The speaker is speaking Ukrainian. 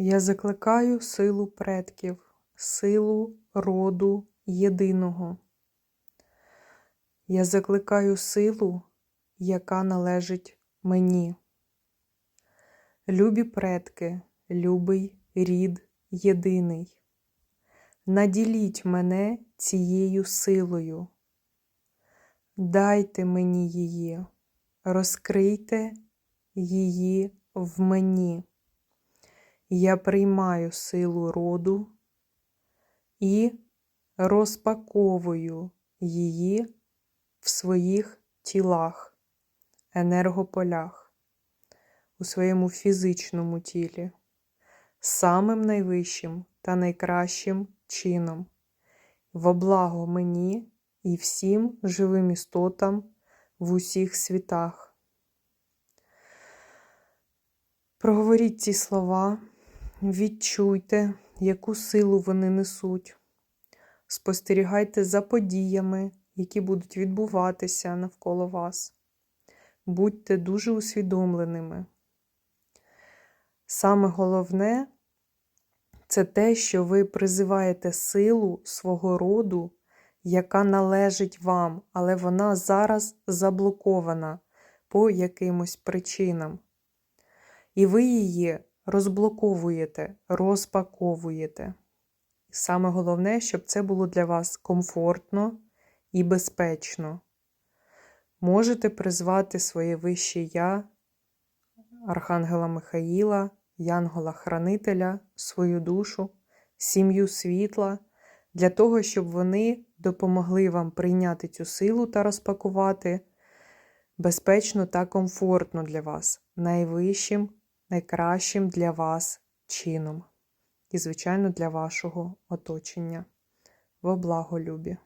Я закликаю силу предків, силу роду єдиного. Я закликаю силу, яка належить мені. Любі предки, любий рід єдиний. Наділіть мене цією силою. Дайте мені її, розкрийте її в мені. Я приймаю силу роду і розпаковую її в своїх тілах, енергополях, у своєму фізичному тілі, самим найвищим та найкращим чином, во благо мені і всім живим істотам в усіх світах. Проговоріть ці слова, відчуйте, яку силу вони несуть. Спостерігайте за подіями, які будуть відбуватися навколо вас. Будьте дуже усвідомленими. Саме головне це те, що ви призиваєте силу свого роду, яка належить вам, але вона зараз заблокована по якимось причинам. І ви її розблоковуєте, розпаковуєте. Саме головне, щоб це було для вас комфортно і безпечно. Можете призвати своє вище Я, Архангела Михаїла, Янгола-Хранителя, свою душу, сім'ю світла, для того, щоб вони допомогли вам прийняти цю силу та розпакувати безпечно та комфортно для вас, найвищим, найкращим для вас чином. І, звичайно, для вашого оточення. Во благо любі!